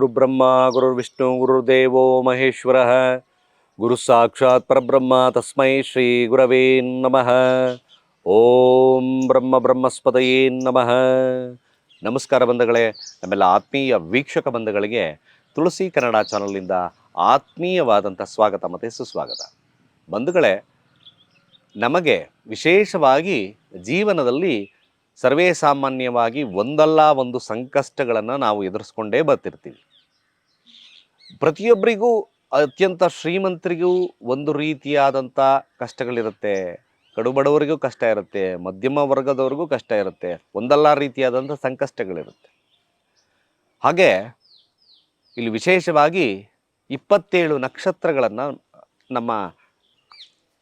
ಗುರುಬ್ರಹ್ಮ ಗುರುರ್ವಿಷ್ಣು ಗುರುರ್ದೇವೋ ಮಹೇಶ್ವರ. ಗುರು ಸಾಕ್ಷಾತ್ ಪರಬ್ರಹ್ಮ, ತಸ್ಮೈ ಶ್ರೀ ಗುರವೇ ನಮಃ. ಓಂ ಬ್ರಹ್ಮ ಬ್ರಹ್ಮಸ್ಪದಯೇ ನಮಃ. ನಮಸ್ಕಾರ ಬಂಧುಗಳೇ, ನಮ್ಮೆಲ್ಲ ಆತ್ಮೀಯ ವೀಕ್ಷಕ ಬಂಧುಗಳಿಗೆ ತುಳಸಿ ಕನ್ನಡ ಚಾನಲ್ನಿಂದ ಆತ್ಮೀಯವಾದಂಥ ಸ್ವಾಗತ ಮತ್ತು ಸುಸ್ವಾಗತ. ಬಂಧುಗಳೇ, ನಮಗೆ ವಿಶೇಷವಾಗಿ ಜೀವನದಲ್ಲಿ ಸರ್ವೇ ಸಾಮಾನ್ಯವಾಗಿ ಒಂದಲ್ಲ ಒಂದು ಸಂಕಷ್ಟಗಳನ್ನು ನಾವು ಎದುರಿಸ್ಕೊಂಡೇ ಬರ್ತಿರ್ತೀವಿ. ಪ್ರತಿಯೊಬ್ಬರಿಗೂ ಅತ್ಯಂತ ಶ್ರೀಮಂತರಿಗೂ ಒಂದು ರೀತಿಯಾದಂಥ ಕಷ್ಟಗಳಿರುತ್ತೆ. ಕಡುಬಡವರಿಗೂ ಕಷ್ಟ ಇರುತ್ತೆ. ಮಧ್ಯಮ ವರ್ಗದವ್ರಿಗೂ ಕಷ್ಟ ಇರುತ್ತೆ. ಒಂದಲ್ಲ ರೀತಿಯಾದಂಥ ಸಂಕಷ್ಟಗಳಿರುತ್ತೆ. ಹಾಗೆ ಇಲ್ಲಿ ವಿಶೇಷವಾಗಿ ಇಪ್ಪತ್ತೇಳು ನಕ್ಷತ್ರಗಳನ್ನು ನಮ್ಮ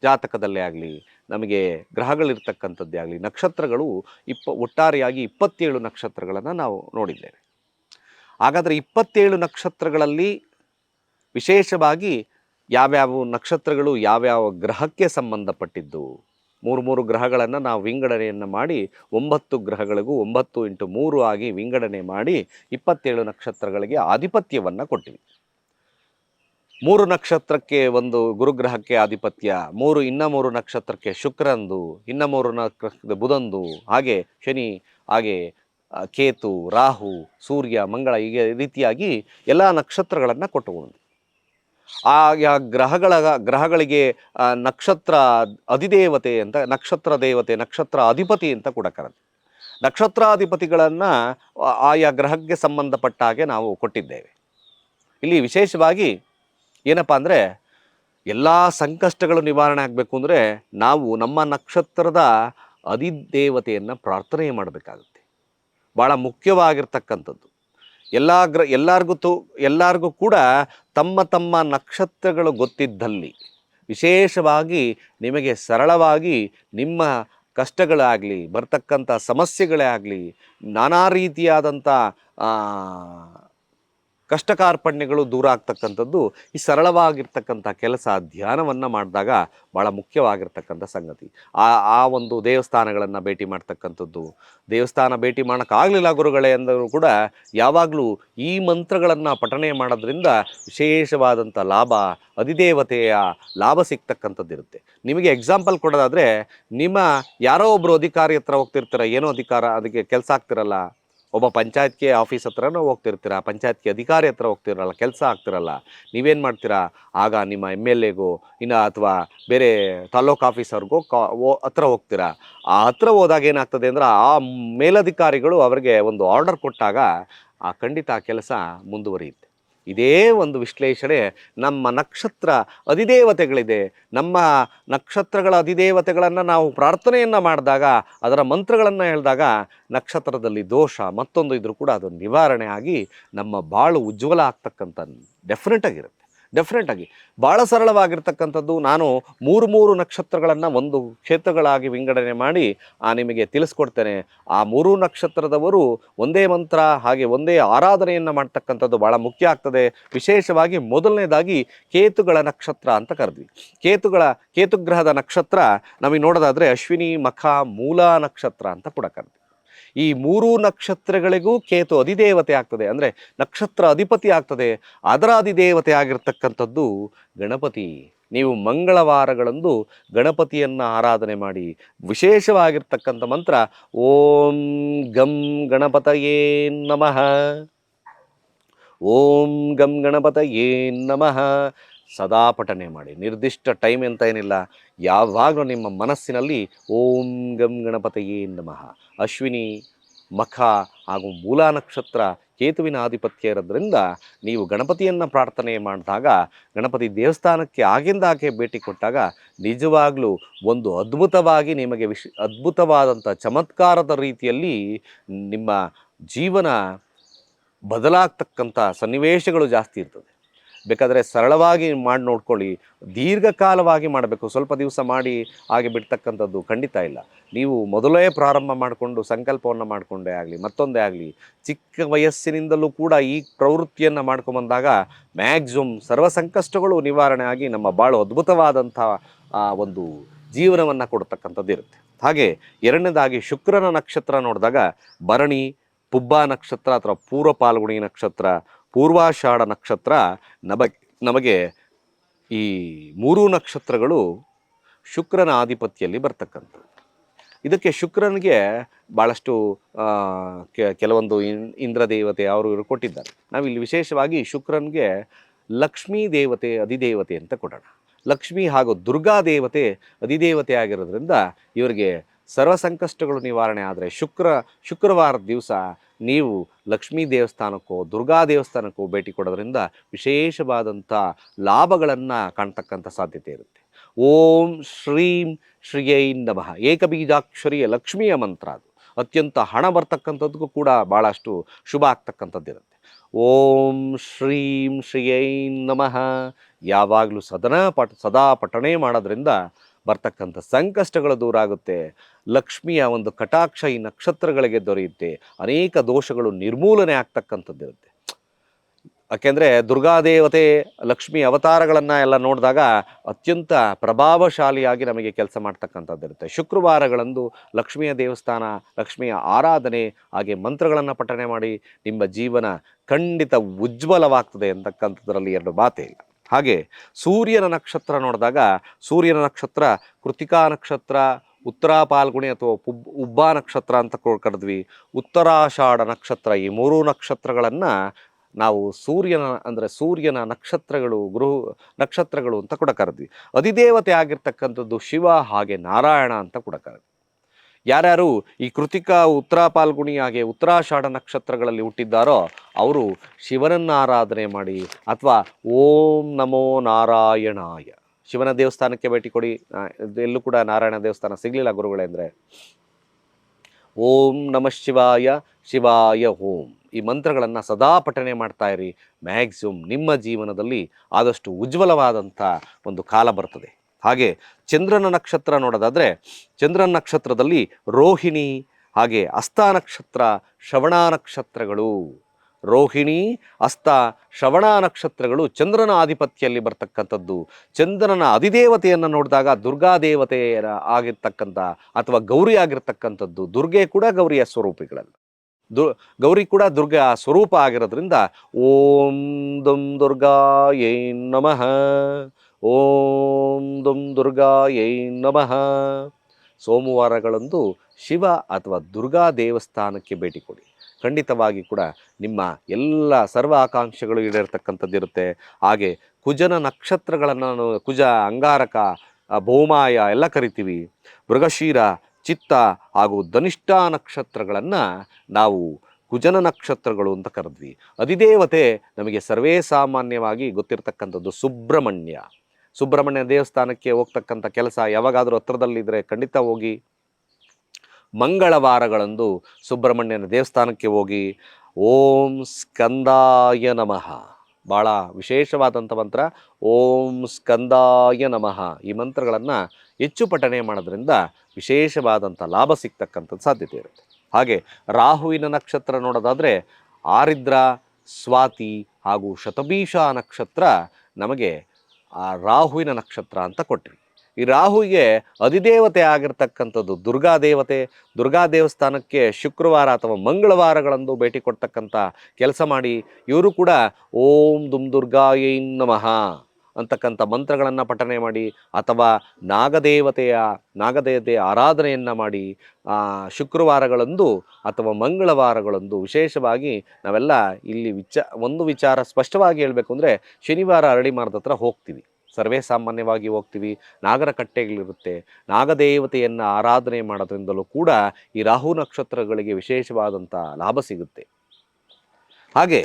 ಜಾತಕದಲ್ಲೇ ಆಗಲಿ, ನಮಗೆ ಗ್ರಹಗಳಿರ್ತಕ್ಕಂಥದ್ದೇ ಆಗಲಿ, ನಕ್ಷತ್ರಗಳು ಇಪ್ಪ, ಒಟ್ಟಾರೆಯಾಗಿ ಇಪ್ಪತ್ತೇಳು ನಕ್ಷತ್ರಗಳನ್ನು ನಾವು ನೋಡಿದ್ದೇವೆ. ಹಾಗಾದರೆ ಇಪ್ಪತ್ತೇಳು ನಕ್ಷತ್ರಗಳಲ್ಲಿ ವಿಶೇಷವಾಗಿ ಯಾವ್ಯಾವ ನಕ್ಷತ್ರಗಳು ಯಾವ್ಯಾವ ಗ್ರಹಕ್ಕೆ ಸಂಬಂಧಪಟ್ಟಿದ್ದು? ಮೂರು ಮೂರು ಗ್ರಹಗಳನ್ನು ನಾವು ವಿಂಗಡಣೆಯನ್ನು ಮಾಡಿ ಒಂಬತ್ತು ಗ್ರಹಗಳಿಗೂ ಒಂಬತ್ತು ಇಂಟು ಮೂರು ಆಗಿ ವಿಂಗಡಣೆ ಮಾಡಿ ಇಪ್ಪತ್ತೇಳು ನಕ್ಷತ್ರಗಳಿಗೆ ಆಧಿಪತ್ಯವನ್ನು ಕೊಟ್ಟಿವಿ. ಮೂರು ನಕ್ಷತ್ರಕ್ಕೆ ಒಂದು ಗುರುಗ್ರಹಕ್ಕೆ ಆಧಿಪತ್ಯ, ಮೂರು ಇನ್ನ ಮೂರು ನಕ್ಷತ್ರಕ್ಕೆ ಶುಕ್ರಂದು, ಇನ್ನ ಮೂರು ನಕ್ಷತ್ರ ಬುಧಂದು, ಹಾಗೆ ಶನಿ, ಹಾಗೆ ಕೇತು, ರಾಹು, ಸೂರ್ಯ, ಮಂಗಳ ಹೀಗೆ ರೀತಿಯಾಗಿ ಎಲ್ಲ ನಕ್ಷತ್ರಗಳನ್ನು ಕೊಟ್ಟುಕೊಂಡು ಆ ಯಾ ಗ್ರಹಗಳ, ಗ್ರಹಗಳಿಗೆ ನಕ್ಷತ್ರ ಅಧಿದೇವತೆ ಅಂತ, ನಕ್ಷತ್ರ ದೇವತೆ, ನಕ್ಷತ್ರ ಅಧಿಪತಿ ಅಂತ ಕೂಡ ಕರೆದು ನಕ್ಷತ್ರಾಧಿಪತಿಗಳನ್ನು ಆಯಾ ಗ್ರಹಕ್ಕೆ ಸಂಬಂಧಪಟ್ಟ ಹಾಗೆ ನಾವು ಕೊಟ್ಟಿದ್ದೇವೆ. ಇಲ್ಲಿ ವಿಶೇಷವಾಗಿ ಏನಪ್ಪ ಅಂದರೆ, ಎಲ್ಲ ಸಂಕಷ್ಟಗಳು ನಿವಾರಣೆ ಆಗಬೇಕು ಅಂದರೆ ನಾವು ನಮ್ಮ ನಕ್ಷತ್ರದ ಅಧಿದೇವತೆಯನ್ನು ಪ್ರಾರ್ಥನೆ ಮಾಡಬೇಕಾಗುತ್ತೆ. ಭಾಳ ಮುಖ್ಯವಾಗಿರ್ತಕ್ಕಂಥದ್ದು. ಎಲ್ಲ ಗ್ರ, ಎಲ್ಲರಿಗೂ ತು, ಎಲ್ಲರಿಗೂ ಕೂಡ ತಮ್ಮ ತಮ್ಮ ನಕ್ಷತ್ರಗಳು ಗೊತ್ತಿದ್ದಲ್ಲಿ ವಿಶೇಷವಾಗಿ ನಿಮಗೆ ಸರಳವಾಗಿ ನಿಮ್ಮ ಕಷ್ಟಗಳಾಗಲಿ ಬರ್ತಕ್ಕಂಥ ಸಮಸ್ಯೆಗಳೇ ಆಗಲಿ ನಾನಾ ರೀತಿಯಾದಂಥ ಕಷ್ಟ ಕಾರ್ಪಣ್ಯಗಳು ದೂರ ಆಗ್ತಕ್ಕಂಥದ್ದು ಈ ಸರಳವಾಗಿರ್ತಕ್ಕಂಥ ಕೆಲಸ ಧ್ಯಾನವನ್ನು ಮಾಡಿದಾಗ ಭಾಳ ಮುಖ್ಯವಾಗಿರ್ತಕ್ಕಂಥ ಸಂಗತಿ. ಆ ಆ ಒಂದು ದೇವಸ್ಥಾನಗಳನ್ನು ಭೇಟಿ ಮಾಡ್ತಕ್ಕಂಥದ್ದು, ದೇವಸ್ಥಾನ ಭೇಟಿ ಮಾಡೋಕ್ಕಾಗಲಿಲ್ಲ ಗುರುಗಳೇ ಅಂದರೂ ಕೂಡ ಯಾವಾಗಲೂ ಈ ಮಂತ್ರಗಳನ್ನು ಪಠಣೆ ಮಾಡೋದ್ರಿಂದ ವಿಶೇಷವಾದಂಥ ಲಾಭ, ಅಧಿದೇವತೆಯ ಲಾಭ ಸಿಗ್ತಕ್ಕಂಥದ್ದಿರುತ್ತೆ ನಿಮಗೆ ಎಕ್ಸಾಂಪಲ್ ಕೊಡೋದಾದರೆ ನಿಮ್ಮ ಯಾರೋ ಒಬ್ಬರು ಅಧಿಕಾರಿ ಹತ್ರ ಹೋಗ್ತಿರ್ತಾರೆ, ಏನೋ ಅಧಿಕಾರ, ಅದಕ್ಕೆ ಕೆಲಸ ಆಗ್ತಿರಲ್ಲ ಒಬ್ಬ ಪಂಚಾಯತ್ಗೆ ಆಫೀಸ್ ಹತ್ರನೂ ಹೋಗ್ತಿರ್ತೀರ, ಪಂಚಾಯತ್ಗೆ ಅಧಿಕಾರಿ ಹತ್ರ ಹೋಗ್ತಿರಲ್ಲ, ಕೆಲಸ ಆಗ್ತಿರಲ್ಲ, ನೀವೇನು ಮಾಡ್ತೀರಾ? ಆಗ ನಿಮ್ಮ ಎಂ ಎಲ್ ಎಗೋ ಇನ್ನು ಅಥವಾ ಬೇರೆ ತಾಲ್ಲೂಕು ಆಫೀಸರ್ಗೋ ಕಾ ಹತ್ರ ಹೋಗ್ತೀರಾ? ಆ ಹತ್ರ ಹೋದಾಗ ಏನಾಗ್ತದೆ ಅಂದ್ರೆ ಆ ಮೇಲಧಿಕಾರಿಗಳು ಅವರಿಗೆ ಒಂದು ಆರ್ಡರ್ ಕೊಟ್ಟಾಗ ಆ ಖಂಡಿತ ಆ ಕೆಲಸ ಮುಂದುವರಿಯುತ್ತೆ. ಇದೇ ಒಂದು ವಿಶ್ಲೇಷಣೆ ನಮ್ಮ ನಕ್ಷತ್ರ ಅಧಿದೇವತೆಗಳಿದೆ. ನಮ್ಮ ನಕ್ಷತ್ರಗಳ ಅಧಿದೇವತೆಗಳನ್ನು ನಾವು ಪ್ರಾರ್ಥನೆಯನ್ನು ಮಾಡಿದಾಗ, ಅದರ ಮಂತ್ರಗಳನ್ನು ಹೇಳಿದಾಗ ನಕ್ಷತ್ರದಲ್ಲಿ ದೋಷ, ಮತ್ತೊಂದು ಇದ್ರೂ ಕೂಡ ಅದು ನಿವಾರಣೆ ಆಗಿ ನಮ್ಮ ಬಾಳು ಉಜ್ವಲ ಆಗ್ತಕ್ಕಂಥ ಡೆಫಿನೆಟ್ ಆಗಿರುತ್ತೆ. ಡೆಫಿನೆಟ್ ಆಗಿ. ಭಾಳ ಸರಳವಾಗಿರ್ತಕ್ಕಂಥದ್ದು ನಾನು ಮೂರು ಮೂರು ನಕ್ಷತ್ರಗಳನ್ನು ಒಂದು ಕ್ಷೇತ್ರಗಳಾಗಿ ವಿಂಗಡಣೆ ಮಾಡಿ, ಆ ನಿಮಗೆ ತಿಳಿಸ್ಕೊಡ್ತೇನೆ. ಆ ಮೂರು ನಕ್ಷತ್ರದವರು ಒಂದೇ ಮಂತ್ರ, ಹಾಗೆ ಒಂದೇ ಆರಾಧನೆಯನ್ನು ಮಾಡ್ತಕ್ಕಂಥದ್ದು ಭಾಳ ಮುಖ್ಯ ಆಗ್ತದೆ. ವಿಶೇಷವಾಗಿ ಮೊದಲನೇದಾಗಿ ಕೇತುಗಳ ನಕ್ಷತ್ರ ಅಂತ ಕರೆದ್ವಿ. ಕೇತುಗಳ, ಕೇತುಗ್ರಹದ ನಕ್ಷತ್ರ ನಮಗೆ ನೋಡೋದಾದರೆ ಅಶ್ವಿನಿ, ಮಖ, ಮೂಲ ನಕ್ಷತ್ರ ಅಂತ ಕೂಡ ಕರೆದ್ವಿ. ಈ ಮೂರೂ ನಕ್ಷತ್ರಗಳಿಗೂ ಕೇತು ಅಧಿದೇವತೆ ಆಗ್ತದೆ. ಅಂದರೆ ನಕ್ಷತ್ರ ಅಧಿಪತಿ ಆಗ್ತದೆ. ಅದರ ಅಧಿದೇವತೆ ಆಗಿರ್ತಕ್ಕಂಥದ್ದು ಗಣಪತಿ. ನೀವು ಮಂಗಳವಾರಗಳಂದು ಗಣಪತಿಯನ್ನು ಆರಾಧನೆ ಮಾಡಿ ವಿಶೇಷವಾಗಿರ್ತಕ್ಕಂಥ ಮಂತ್ರ, ಓಂ ಗಂ ಗಣಪತಯೇ ನಮಃ. ಓಂ ಗಂ ಗಣಪತಯೇ ನಮಃ. ಸದಾ ಪಠನೆ ಮಾಡಿ. ನಿರ್ದಿಷ್ಟ ಟೈಮ್ ಅಂತ ಏನಿಲ್ಲ. ಯಾವಾಗಲೂ ನಿಮ್ಮ ಮನಸ್ಸಿನಲ್ಲಿ ಓಂ ಗಂ ಗಣಪತಯೇ ನಮಃ. ಅಶ್ವಿನಿ, ಮಖ ಹಾಗೂ ಮೂಲ ನಕ್ಷತ್ರ ಕೇತುವಿನ ಆಧಿಪತ್ಯ ಇರೋದ್ರಿಂದ ನೀವು ಗಣಪತಿಯನ್ನು ಪ್ರಾರ್ಥನೆ ಮಾಡಿದಾಗ, ಗಣಪತಿ ದೇವಸ್ಥಾನಕ್ಕೆ ಆಗಿಂದಾಗೆ ಭೇಟಿ ಕೊಟ್ಟಾಗ ನಿಜವಾಗ್ಲೂ ಒಂದು ಅದ್ಭುತವಾಗಿ ನಿಮಗೆ ವಿಶ್, ಅದ್ಭುತವಾದಂಥ ಚಮತ್ಕಾರದ ರೀತಿಯಲ್ಲಿ ನಿಮ್ಮ ಜೀವನ ಬದಲಾಗ್ತಕ್ಕಂಥ ಸನ್ನಿವೇಶಗಳು ಜಾಸ್ತಿ ಇರ್ತದೆ. ಬೇಕಾದರೆ ಸರಳವಾಗಿ ಮಾಡಿ ನೋಡ್ಕೊಳ್ಳಿ. ದೀರ್ಘಕಾಲವಾಗಿ ಮಾಡಬೇಕು. ಸ್ವಲ್ಪ ದಿವಸ ಮಾಡಿ ಹಾಗೆ ಬಿಡ್ತಕ್ಕಂಥದ್ದು ಖಂಡಿತ ಇಲ್ಲ. ನೀವು ಮೊದಲೇ ಪ್ರಾರಂಭ ಮಾಡಿಕೊಂಡು ಸಂಕಲ್ಪವನ್ನು ಮಾಡಿಕೊಂಡೇ ಆಗಲಿ, ಮತ್ತೊಂದೇ ಆಗಲಿ, ಚಿಕ್ಕ ವಯಸ್ಸಿನಿಂದಲೂ ಕೂಡ ಈ ಪ್ರವೃತ್ತಿಯನ್ನು ಮಾಡ್ಕೊಂಬಂದಾಗ ಮ್ಯಾಕ್ಸಿಮಮ್ ಸರ್ವ ಸಂಕಷ್ಟಗಳು ನಿವಾರಣೆ ಆಗಿ ನಮ್ಮ ಭಾಳ ಅದ್ಭುತವಾದಂಥ ಒಂದು ಜೀವನವನ್ನು ಕೊಡ್ತಕ್ಕಂಥದ್ದು ಇರುತ್ತೆ. ಹಾಗೆ ಎರಡನೇದಾಗಿ ಶುಕ್ರನ ನಕ್ಷತ್ರ ನೋಡಿದಾಗ ಭರಣಿ, ಪುಬ್ಬ ನಕ್ಷತ್ರ ಅಥವಾ ಪೂರ್ವ ಪಾಲ್ಗುಣಿ ನಕ್ಷತ್ರ ಪೂರ್ವಾಷಾಢ ನಕ್ಷತ್ರ ನಮಗೆ ನಮಗೆ ಈ ಮೂರು ನಕ್ಷತ್ರಗಳು ಶುಕ್ರನ ಆಧಿಪತ್ಯಲ್ಲಿ ಬರ್ತಕ್ಕಂಥದ್ದು. ಇದಕ್ಕೆ ಶುಕ್ರನಿಗೆ ಭಾಳಷ್ಟು ಕೆಲವೊಂದು ಇನ್- ಇಂದ್ರ ದೇವತೆ ಅವರು ಇವರು ಕೊಟ್ಟಿದ್ದಾರೆ ನಾವಿಲ್ಲಿ ವಿಶೇಷವಾಗಿ ಶುಕ್ರನಿಗೆ ಲಕ್ಷ್ಮೀ ದೇವತೆ, ಅಧಿದೇವತೆ ಅಂತ ಕೊಡೋಣ. ಲಕ್ಷ್ಮಿ ಹಾಗೂ ದುರ್ಗಾ ದೇವತೆ ಅಧಿದೇವತೆ ಆಗಿರೋದ್ರಿಂದ ಇವರಿಗೆ ಸರ್ವ ಸಂಕಷ್ಟಗಳು ನಿವಾರಣೆ ಆದರೆ ಶುಕ್ರ ಶುಕ್ರವಾರದ ದಿವಸ ನೀವು ಲಕ್ಷ್ಮೀ ದೇವಸ್ಥಾನಕ್ಕೋ, ದುರ್ಗಾ ದೇವಸ್ಥಾನಕ್ಕೋ ಭೇಟಿ ಕೊಡೋದ್ರಿಂದ ವಿಶೇಷವಾದಂಥ ಲಾಭಗಳನ್ನು ಕಾಣ್ತಕ್ಕಂಥ ಸಾಧ್ಯತೆ ಇರುತ್ತೆ. ಓಂ ಶ್ರೀಂ ಶ್ರೀಯೈ ನಮಃ. ಏಕಬೀಜಾಕ್ಷರಿಯ ಲಕ್ಷ್ಮಿಯ ಮಂತ್ರ ಅದು. ಅತ್ಯಂತ ಹಣ ಬರ್ತಕ್ಕಂಥದ್ದಕ್ಕೂ ಕೂಡ ಭಾಳಷ್ಟು ಶುಭ ಆಗ್ತಕ್ಕಂಥದ್ದಿರುತ್ತೆ. ಓಂ ಶ್ರೀಂ ಶ್ರೀಯೈ ನಮಃ. ಯಾವಾಗಲೂ ಸದನ ಪಟ್, ಸದಾ ಪಠಣೆ ಮಾಡೋದ್ರಿಂದ ಬರ್ತಕ್ಕಂಥ ಸಂಕಷ್ಟಗಳು ದೂರ ಆಗುತ್ತೆ. ಲಕ್ಷ್ಮಿಯ ಒಂದು ಕಟಾಕ್ಷ ಈ ನಕ್ಷತ್ರಗಳಿಗೆ ದೊರೆಯುತ್ತೆ. ಅನೇಕ ದೋಷಗಳು ನಿರ್ಮೂಲನೆ ಆಗ್ತಕ್ಕಂಥದ್ದಿರುತ್ತೆ ಯಾಕೆಂದರೆ ದುರ್ಗಾದೇವತೆ, ಲಕ್ಷ್ಮಿ ಅವತಾರಗಳನ್ನು ಎಲ್ಲ ನೋಡಿದಾಗ ಅತ್ಯಂತ ಪ್ರಭಾವಶಾಲಿಯಾಗಿ ನಮಗೆ ಕೆಲಸ ಮಾಡ್ತಕ್ಕಂಥದ್ದಿರುತ್ತೆ ಶುಕ್ರವಾರಗಳಂದು ಲಕ್ಷ್ಮಿಯ ದೇವಸ್ಥಾನ, ಲಕ್ಷ್ಮಿಯ ಆರಾಧನೆ, ಹಾಗೆ ಮಂತ್ರಗಳನ್ನು ಪಠನೆ ಮಾಡಿ ನಿಮ್ಮ ಜೀವನ ಖಂಡಿತ ಉಜ್ವಲವಾಗ್ತದೆ ಅಂತಕ್ಕಂಥದ್ರಲ್ಲಿ ಎರಡು ಮಾತೇ ಇಲ್ಲ. ಹಾಗೆ ಸೂರ್ಯನ ನಕ್ಷತ್ರ ನೋಡಿದಾಗ ಸೂರ್ಯನ ನಕ್ಷತ್ರ, ಕೃತಿಕಾ ನಕ್ಷತ್ರ, ಉತ್ತರ ಪಾಲ್ಗುಣಿ ಅಥವಾ ಪುಬ್ ಉಬ್ಬಾ ನಕ್ಷತ್ರ ಅಂತ ಕರೆದ್ವಿ. ಉತ್ತರಾಷಾಢ ನಕ್ಷತ್ರ ಈ ಮೂರು ನಕ್ಷತ್ರಗಳನ್ನು ನಾವು ಸೂರ್ಯನ, ಅಂದರೆ ಸೂರ್ಯನ ನಕ್ಷತ್ರಗಳು ಗೃಹ ನಕ್ಷತ್ರಗಳು ಅಂತ ಕೂಡ ಕರೆದ್ವಿ. ಅಧಿದೇವತೆ ಆಗಿರ್ತಕ್ಕಂಥದ್ದು ಶಿವ ಹಾಗೆ ನಾರಾಯಣ ಅಂತ ಕೂಡ ಕರೆದ್ವಿ. ಯಾರ್ಯಾರು ಈ ಕೃತಿಕಾ ಉತ್ತರ ಪಾಲ್ಗುಣಿ ಹಾಗೆ ಉತ್ತರಾಷಾಢ ನಕ್ಷತ್ರಗಳಲ್ಲಿ ಹುಟ್ಟಿದ್ದಾರೋ ಅವರು ಶಿವನನ್ನು ಆರಾಧನೆ ಮಾಡಿ ಅಥವಾ ಓಂ ನಮೋ ನಾರಾಯಣಾಯ. ಶಿವನ ದೇವಸ್ಥಾನಕ್ಕೆ ಭೇಟಿ ಕೊಡಿ. ಎಲ್ಲೂ ಕೂಡ ನಾರಾಯಣ ದೇವಸ್ಥಾನ ಸಿಗಲಿಲ್ಲ ಗುರುಗಳೇ ಅಂದರೆ. ಓಂ ನಮಃ ಶಿವಾಯ ಶಿವಾಯ ಓಂ. ಈ ಮಂತ್ರಗಳನ್ನು ಸದಾ ಪಠನೆ ಮಾಡ್ತಾ ಇರಿ. ಮ್ಯಾಕ್ಸಿಮಮ್ ನಿಮ್ಮ ಜೀವನದಲ್ಲಿ ಆದಷ್ಟು ಉಜ್ವಲವಾದಂಥ ಒಂದು ಕಾಲ ಬರ್ತದೆ. ಹಾಗೆ ಚಂದ್ರನ ನಕ್ಷತ್ರ ನೋಡೋದಾದರೆ ಚಂದ್ರನ ನಕ್ಷತ್ರದಲ್ಲಿ ರೋಹಿಣಿ, ಹಾಗೆ ಅಸ್ತ ನಕ್ಷತ್ರ, ಶ್ರವಣ ನಕ್ಷತ್ರಗಳು. ರೋಹಿಣಿ, ಅಸ್ತ, ಶ್ರವಣ ನಕ್ಷತ್ರಗಳು ಚಂದ್ರನ ಆಧಿಪತ್ಯಲ್ಲಿ ಬರ್ತಕ್ಕಂಥದ್ದು. ಚಂದ್ರನ ಅಧಿದೇವತೆಯನ್ನು ನೋಡಿದಾಗ ದುರ್ಗಾ ದೇವತೆಯ ಆಗಿರ್ತಕ್ಕಂಥ ಅಥವಾ ಗೌರಿ ಆಗಿರ್ತಕ್ಕಂಥದ್ದು. ದುರ್ಗೆ ಕೂಡ ಗೌರಿಯ ಸ್ವರೂಪಿಗಳಲ್ಲ. ದು, ಗೌರಿ ಕೂಡ ದುರ್ಗಾ ಸ್ವರೂಪ ಆಗಿರೋದ್ರಿಂದ ಓಂ ದುಂ ದುರ್ಗಾ ಏ ನಮಃ. ಓಂ ದುಂ ದುರ್ಗಾ ಯೈ ನಮಃ. ಸೋಮವಾರಗಳಂದು ಶಿವ ಅಥವಾ ದುರ್ಗಾ ದೇವಸ್ಥಾನಕ್ಕೆ ಭೇಟಿ ಕೊಡಿ. ಖಂಡಿತವಾಗಿ ಕೂಡ ನಿಮ್ಮ ಎಲ್ಲ ಸರ್ವ ಆಕಾಂಕ್ಷೆಗಳು ಈಡೇರ್ತಕ್ಕಂಥದ್ದಿರುತ್ತೆ ಹಾಗೆ ಕುಜನ ನಕ್ಷತ್ರಗಳನ್ನು ಕುಜ, ಅಂಗಾರಕ ಭೌಮಾಯ ಎಲ್ಲ ಕರಿತೀವಿ. ಮೃಗಶೀರ, ಚಿತ್ತ ಹಾಗೂ ಧನಿಷ್ಠ ನಕ್ಷತ್ರಗಳನ್ನು ನಾವು ಕುಜನ ನಕ್ಷತ್ರಗಳು ಅಂತ ಕರೆದ್ವಿ. ಅಧಿದೇವತೆ ನಮಗೆ ಸರ್ವೇ ಸಾಮಾನ್ಯವಾಗಿ ಗೊತ್ತಿರತಕ್ಕಂಥದ್ದು ಸುಬ್ರಹ್ಮಣ್ಯ. ಸುಬ್ರಹ್ಮಣ್ಯ ದೇವಸ್ಥಾನಕ್ಕೆ ಹೋಗ್ತಕ್ಕಂಥ ಕೆಲಸ ಯಾವಾಗಾದರೂ ಹತ್ರದಲ್ಲಿದ್ದರೆ ಖಂಡಿತ ಹೋಗಿ ಮಂಗಳವಾರಗಳಂದು ಸುಬ್ರಹ್ಮಣ್ಯನ ದೇವಸ್ಥಾನಕ್ಕೆ ಹೋಗಿ. ಓಂ ಸ್ಕಂದಾಯ ನಮಃ. ಭಾಳ ವಿಶೇಷವಾದಂಥ ಮಂತ್ರ. ಓಂ ಸ್ಕಂದಾಯ ನಮಃ. ಈ ಮಂತ್ರಗಳನ್ನು ಹೆಚ್ಚು ಪಠಣೆ ಮಾಡೋದ್ರಿಂದ ವಿಶೇಷವಾದಂಥ ಲಾಭ ಸಿಗ್ತಕ್ಕಂಥದ್ದು ಸಾಧ್ಯತೆ ಇರುತ್ತೆ. ಹಾಗೆ ರಾಹುವಿನ ನಕ್ಷತ್ರ ನೋಡೋದಾದರೆ ಆರಿದ್ರ, ಸ್ವಾತಿ ಹಾಗೂ ಶತಭೀಷ ನಕ್ಷತ್ರ ನಮಗೆ ಆ ರಾಹುವಿನ ನಕ್ಷತ್ರ ಅಂತ ಕೊಟ್ವಿ ಈ ರಾಹುವಿಗೆ ಅಧಿದೇವತೆ ಆಗಿರ್ತಕ್ಕಂಥದ್ದು ದುರ್ಗಾ ದೇವತೆ, ದುರ್ಗಾ ದೇವಸ್ಥಾನಕ್ಕೆ ಶುಕ್ರವಾರ ಅಥವಾ ಮಂಗಳವಾರಗಳಂದು ಭೇಟಿ ಕೊಡ್ತಕ್ಕಂಥ ಕೆಲಸ ಮಾಡಿ, ಇವರು ಕೂಡ ಓಂ ದುಮ್ ದುರ್ಗಾಯೈ ನಮಃ. ಅಂತಕ್ಕಂಥ ಮಂತ್ರಗಳನ್ನು ಪಠನೆ ಮಾಡಿ ಅಥವಾ ನಾಗದೇವತೆಯ ನಾಗದೇವತೆಯ ಆರಾಧನೆಯನ್ನು ಮಾಡಿ ಶುಕ್ರವಾರಗಳಂದು ಅಥವಾ ಮಂಗಳವಾರಗಳಂದು ವಿಶೇಷವಾಗಿ ನಾವೆಲ್ಲ ಇಲ್ಲಿ ವಿಚ, ಒಂದು ವಿಚಾರ ಸ್ಪಷ್ಟವಾಗಿ ಹೇಳಬೇಕು ಅಂದರೆ ಶನಿವಾರ ಅರಳಿ ಮಾರ್ದ ಹತ್ರ ಹೋಗ್ತೀವಿ. ಸರ್ವೇ ಸಾಮಾನ್ಯವಾಗಿ ಹೋಗ್ತೀವಿ, ನಾಗರ ಕಟ್ಟೆಗಳಿರುತ್ತೆ, ನಾಗದೇವತೆಯನ್ನು ಆರಾಧನೆ ಮಾಡೋದ್ರಿಂದಲೂ ಕೂಡ ಈ ರಾಹು ನಕ್ಷತ್ರಗಳಿಗೆ ವಿಶೇಷವಾದಂಥ ಲಾಭ ಸಿಗುತ್ತೆ. ಹಾಗೆ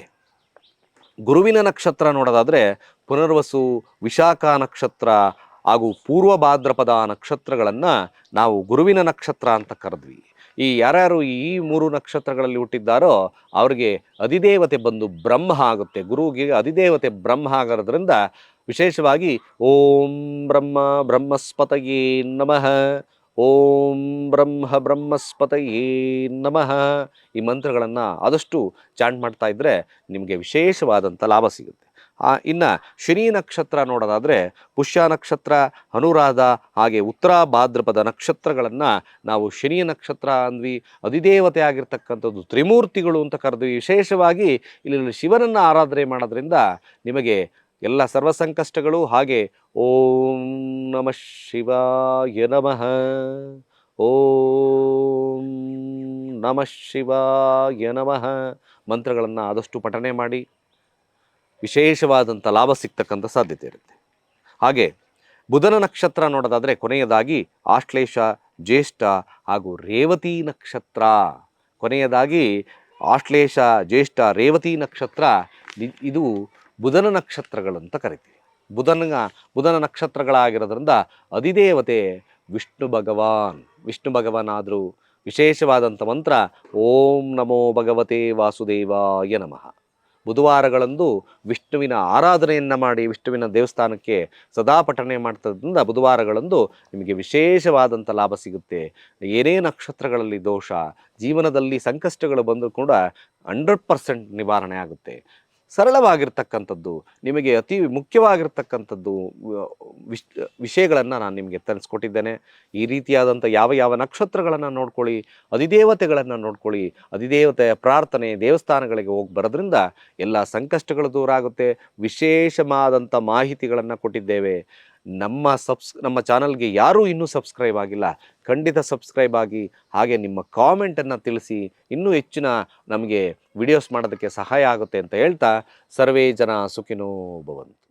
ಗುರುವಿನ ನಕ್ಷತ್ರ ನೋಡೋದಾದರೆ ಪುನರ್ವಸು ವಿಶಾಖ ನಕ್ಷತ್ರ ಹಾಗೂ ಪೂರ್ವ ಭಾದ್ರಪದ ನಕ್ಷತ್ರಗಳನ್ನು ನಾವು ಗುರುವಿನ ನಕ್ಷತ್ರ ಅಂತ ಕರೆದ್ವಿ. ಈ ಯಾರ್ಯಾರು ಈ ಮೂರು ನಕ್ಷತ್ರಗಳಲ್ಲಿ ಹುಟ್ಟಿದ್ದಾರೋ ಅವರಿಗೆ ಅಧಿದೇವತೆ ಬಂದು ಬ್ರಹ್ಮ ಆಗುತ್ತೆ. ಗುರುವಿಗೆ ಅಧಿದೇವತೆ ಬ್ರಹ್ಮ ಆಗಿರೋದ್ರಿಂದ ವಿಶೇಷವಾಗಿ ಓಂ ಬ್ರಹ್ಮ ಬ್ರಹ್ಮಸ್ಪತಯೇ ನಮಃ, ಓಂ ಬ್ರಹ್ಮ ಬ್ರಹ್ಮಸ್ಪತಯೇ ನಮಃ ಈ ಮಂತ್ರಗಳನ್ನು ಆದಷ್ಟು ಚಾಂಟ್ ಮಾಡ್ತಾ ಇದ್ದರೆ ನಿಮಗೆ ವಿಶೇಷವಾದಂಥ ಲಾಭ ಸಿಗುತ್ತೆ. ಇನ್ನ ಶನಿ ನಕ್ಷತ್ರ ನೋಡೋದಾದರೆ ಪುಷ್ಯ ನಕ್ಷತ್ರ, ಅನುರಾಧ, ಹಾಗೆ ಉತ್ತರ ಭಾದ್ರಪದ ನಕ್ಷತ್ರಗಳನ್ನು ನಾವು ಶನಿ ನಕ್ಷತ್ರ ಅಂದ್ವಿ. ಅಧಿದೇವತೆ ಆಗಿರ್ತಕ್ಕಂಥದ್ದು ತ್ರಿಮೂರ್ತಿಗಳು ಅಂತ ಕರೆದ್ವಿ. ವಿಶೇಷವಾಗಿ ಇಲ್ಲಿ ಶಿವನನ್ನು ಆರಾಧನೆ ಮಾಡೋದ್ರಿಂದ ನಿಮಗೆ ಎಲ್ಲ ಸರ್ವ ಸಂಕಷ್ಟಗಳು ಹಾಗೆ ಓಂ ನಮಃ ಶಿವಾಯ ನಮಃ. ಓಂ ನಮಃ ಶಿವಾಯ ನಮಃ. ಮಂತ್ರಗಳನ್ನು ಆದಷ್ಟು ಪಠನೆ ಮಾಡಿ. ವಿಶೇಷವಾದಂಥ ಲಾಭ ಸಿಗ್ತಕ್ಕಂಥ ಸಾಧ್ಯತೆ ಇರುತ್ತೆ. ಹಾಗೆ ಬುಧನ ನಕ್ಷತ್ರ ನೋಡೋದಾದರೆ ಕೊನೆಯದಾಗಿ ಆಶ್ಲೇಷ, ಜ್ಯೇಷ್ಠ ಹಾಗೂ ರೇವತಿ ನಕ್ಷತ್ರ. ಕೊನೆಯದಾಗಿ ಆಶ್ಲೇಷ, ಜ್ಯೇಷ್ಠ, ರೇವತಿ ನಕ್ಷತ್ರ ಇದು ಬುಧನ ನಕ್ಷತ್ರಗಳಂತ ಕರಿತೀವಿ. ಬುಧನ ಬುಧನ ನಕ್ಷತ್ರಗಳಾಗಿರೋದ್ರಿಂದ ಅಧಿದೇವತೆ ವಿಷ್ಣು ಭಗವಾನ್ ವಿಷ್ಣು ಭಗವಾನ್ ಆದರೂ ವಿಶೇಷವಾದಂಥ ಮಂತ್ರ ಓಂ ನಮೋ ಭಗವತೆ ವಾಸುದೇವಾಯ ನಮಃ. ಬುಧವಾರಗಳಂದು ವಿಷ್ಣುವಿನ ಆರಾಧನೆಯನ್ನು ಮಾಡಿ ವಿಷ್ಣುವಿನ ದೇವಸ್ಥಾನಕ್ಕೆ ಸದಾ ಪಠಣೆ ಮಾಡ್ತದ್ರಿಂದ ಬುಧವಾರಗಳಂದು ನಿಮಗೆ ವಿಶೇಷವಾದಂಥ ಲಾಭ ಸಿಗುತ್ತೆ. ಏನೇ ನಕ್ಷತ್ರಗಳಲ್ಲಿ ದೋಷ, ಜೀವನದಲ್ಲಿ ಸಂಕಷ್ಟಗಳು ಬಂದರೂ ಕೂಡ ಹಂಡ್ರೆಡ್ ಪರ್ಸೆಂಟ್ ನಿವಾರಣೆ ಆಗುತ್ತೆ. ಸರಳವಾಗಿರ್ತಕ್ಕಂಥದ್ದು, ನಿಮಗೆ ಅತಿ ಮುಖ್ಯವಾಗಿರ್ತಕ್ಕಂಥದ್ದು ವಿಶ್ ವಿಷಯಗಳನ್ನು ನಾನು ನಿಮಗೆ ತರಿಸ್ಕೊಟ್ಟಿದ್ದೇನೆ. ಈ ರೀತಿಯಾದಂಥ ಯಾವ ಯಾವ ನಕ್ಷತ್ರಗಳನ್ನು ನೋಡ್ಕೊಳ್ಳಿ, ಅಧಿದೇವತೆಗಳನ್ನು ನೋಡ್ಕೊಳ್ಳಿ, ಅಧಿದೇವತೆಯ ಪ್ರಾರ್ಥನೆ ದೇವಸ್ಥಾನಗಳಿಗೆ ಹೋಗಿ ಬರೋದ್ರಿಂದ ಎಲ್ಲ ಸಂಕಷ್ಟಗಳು ದೂರ ಆಗುತ್ತೆ. ವಿಶೇಷವಾದಂಥ ಮಾಹಿತಿಗಳನ್ನು ಕೊಟ್ಟಿದ್ದೇವೆ. ನಮ್ಮ ಸಬ್ಸ್ ನಮ್ಮ ಚಾನಲ್ಗೆ ಯಾರೂ ಇನ್ನೂ ಸಬ್ಸ್ಕ್ರೈಬ್ ಆಗಿಲ್ಲ, ಖಂಡಿತ ಸಬ್ಸ್ಕ್ರೈಬ್ ಆಗಿ ಹಾಗೆ ನಿಮ್ಮ ಕಾಮೆಂಟನ್ನು ತಿಳಿಸಿ, ಇನ್ನೂ ಹೆಚ್ಚಿನ ನಮಗೆ ವಿಡಿಯೋಸ್ ಮಾಡೋದಕ್ಕೆ ಸಹಾಯ ಆಗುತ್ತೆ ಅಂತ ಹೇಳ್ತಾ, ಸರ್ವೇ ಜನ ಸುಖಿನೋ ಭವಂತು.